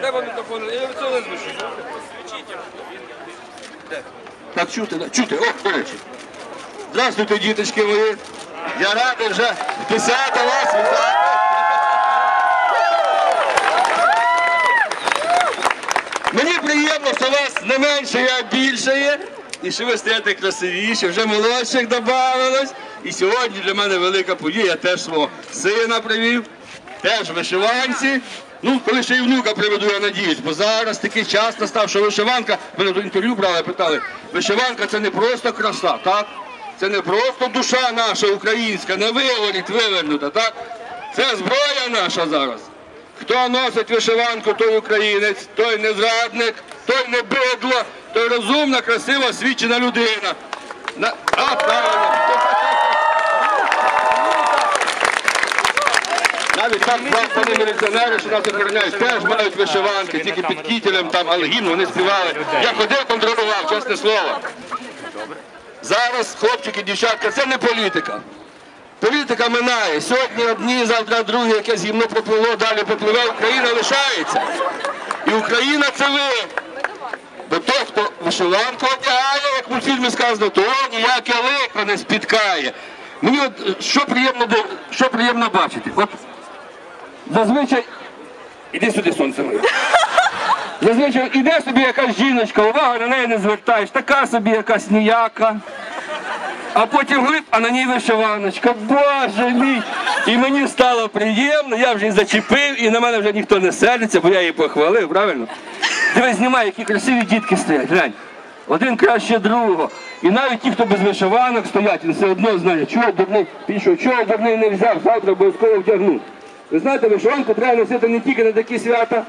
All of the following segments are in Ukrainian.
Треба мікрофон, я від цього не звучу. Так чути, да? чути, о, до речі. Здравствуйте, діточки мої. Я радий вже в 10 вас вітати. Мені приємно, що вас не менше, а більше є. І що ви стаєте красивіші, вже молодших додавалось. І сьогодні для мене велика подія. Я теж свого сина привів, теж вишиванці. Ну, коли ще і внука приведу, я надіюсь, бо зараз такий час настав, що вишиванка, мене до інтерв'ю брали, питали, вишиванка це не просто краса, так? Це не просто душа наша українська, не виворіт вивернута, так? Це зброя наша зараз. Хто носить вишиванку, той українець, той не зрадник, той не бидло, той розумна, красива, освічена людина. На... А, правильно. Навіть так пани міліціонери, що нас охороняють, теж мають вишиванки, тільки під кітелем там, але гімн вони співали. Я ходив, контролював, чесне слово. Зараз, хлопчики, дівчатка, це не політика. Політика минає. Сьогодні одні, завтра другі, якесь гімно поплило, далі попливе, Україна лишається. І Україна це ви. Бо той, хто вишиванку одягає, як в мультфільмі сказано, то ніяке лихо не спіткає. Мені от що приємно, що приємно бачити. От зазвичай. Іди сюди, сонце моє. Зазвичай іде собі якась жіночка, увага на неї не звертаєш, така собі якась ніяка. А потім глиб, а на ній вишиваночка. Боже мій! І мені стало приємно, я вже її зачепив, і на мене вже ніхто не сердиться, бо я її похвалив, правильно? Дивись, знімай, які красиві дітки стоять. Глянь. Один краще другого. І навіть ті, хто без вишиванок стоять, він все одно знає, чого дурний пішов, чого дурний не взяв, завтра обов'язково вдягну. Ви знаєте, вишиванку треба носити не тільки на такі свята,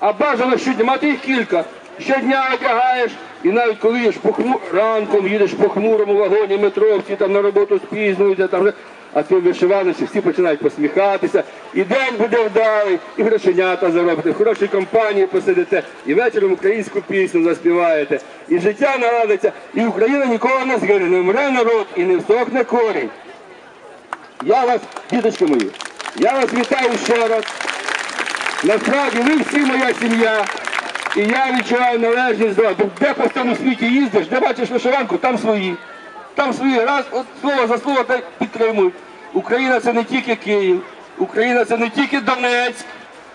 а бажано щодня, мати їх кілька. Щодня одягаєш, і навіть коли їдеш похму... ранком, їдеш по хмурому вагоні метро, всі там на роботу спізнюються, там, а ти вишиваночі, всі починають посміхатися, і день буде вдалий, і грошенята заробите, в хорошій компанії посидите, і вечором українську пісню заспіваєте, і життя наладиться, і Україна ніколи не згине, не вмре народ і не всохне корінь. Я вас, діточки мої, я вас вітаю ще раз. Насправді ви всі моя сім'я. І я відчуваю належність до вас. Де по всьому світі їздиш, де бачиш вишиванку, там свої. Там свої. Раз, от слово за слово підтримують. Україна це не тільки Київ, Україна це не тільки Донецьк,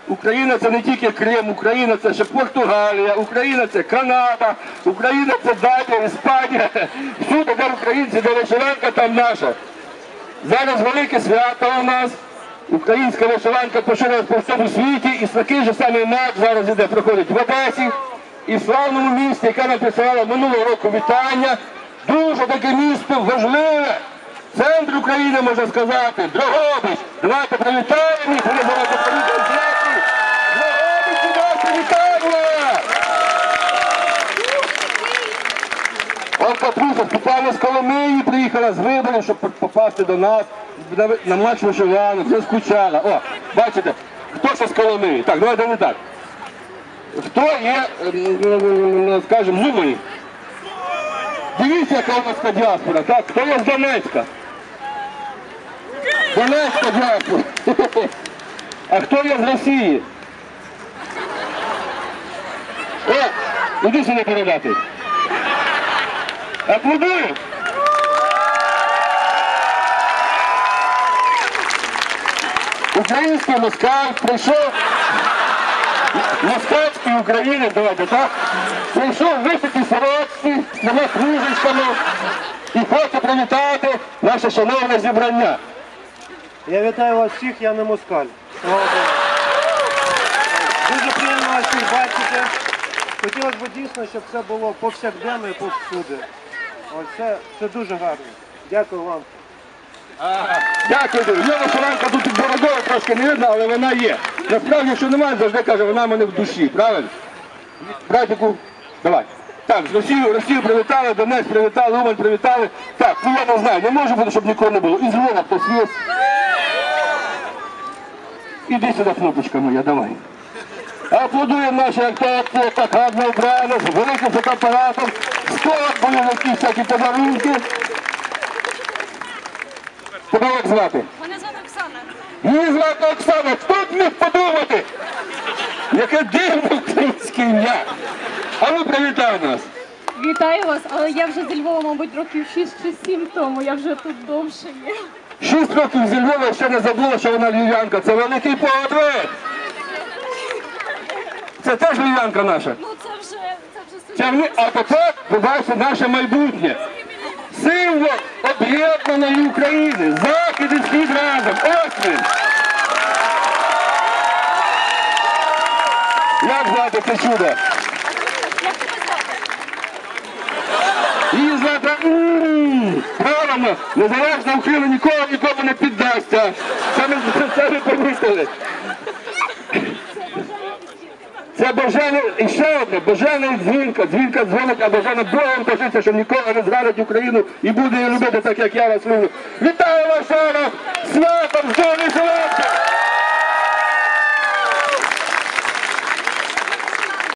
Україна це не тільки Крим, Україна це ще Португалія, Україна це Канада, Україна це Датія, Іспанія. Всюди, де українці, де вишиванка, там наша. Зараз велике свято у нас. Українська вишиванка поширилась по всьому світі, і такий же самий мед зараз іде, проходить в Одесі і в славному місті, яке нам присилало минулого року вітання. Дуже таке місто важливе. Центр України, можна сказати, Дрогобич. Давайте привітаємо їх, вони зараз на трансляції. Дрогобич, давайте вітання! От Катруся спеціально з Коломиї приїхала з виборів, щоб попасти до нас на, на матч вишиванок, вже скучала. О, бачите, хто ще з Коломиї? Так, давайте не так. Хто є, ем, скажімо, з Умані? Дивіться, яка у нас діаспора, так? Хто є з Донецька? Донецька діаспора. А хто є з Росії? О, іди сюди передати. Аплодую! Український москаль прийшов москальської України, давайте так, прийшов високі сорочці, з двома кружечками і хоче привітати наше шановне зібрання. Я вітаю вас всіх, я не москаль. Слава Богу. Дуже приємно вас всіх бачити. Хотілося б дійсно, щоб це було повсякденно і повсюди. Ось це, дуже гарно. Дякую вам. Дякую, дуже. Є вишиванка тут бородою трошки не видно, але вона є. Насправді, якщо немає, завжди каже, вона в мене в душі, правильно? Братику, давай. Так, з Росію, Росію привітали, Донець привітали, Умань привітали. Так, ну я не знаю, не може бути, щоб нікого не було. І з Львова хтось є. Іди сюди, кнопочка моя, давай. Аплодуємо наші актори, так гарно обрано, з великим фотоапаратом, скот, бойовики, всякі подарунки. Тебе як звати? Мене звати Оксана. Її звати Оксана. Хто б міг подумати? Яке дивне українське ім'я. А ну привітай нас. Вітаю вас, але я вже зі Львова, мабуть, років 6 чи 7 тому, я вже тут довше є. Шість років зі Львова ще не забула, що вона львів'янка. Це великий подвиг. Це теж львів'янка наша. Ну вони, а тепер побачите наше майбутнє. Символ об'єднаної України. Захід і схід разом. Ось він. Як звати це чудо? Її звати. Правильно, незалежна Україна ніколи нікому не піддасться. Це ми помислили. Це Божена, і ще одне, Божена дзвінка, дзвінка дзвонить, а Божена Богом кажеться, що ніколи не зрадить Україну і буде її любити так, як я вас люблю. Вітаю вас, Шаров! Святом, здорові Зеленським!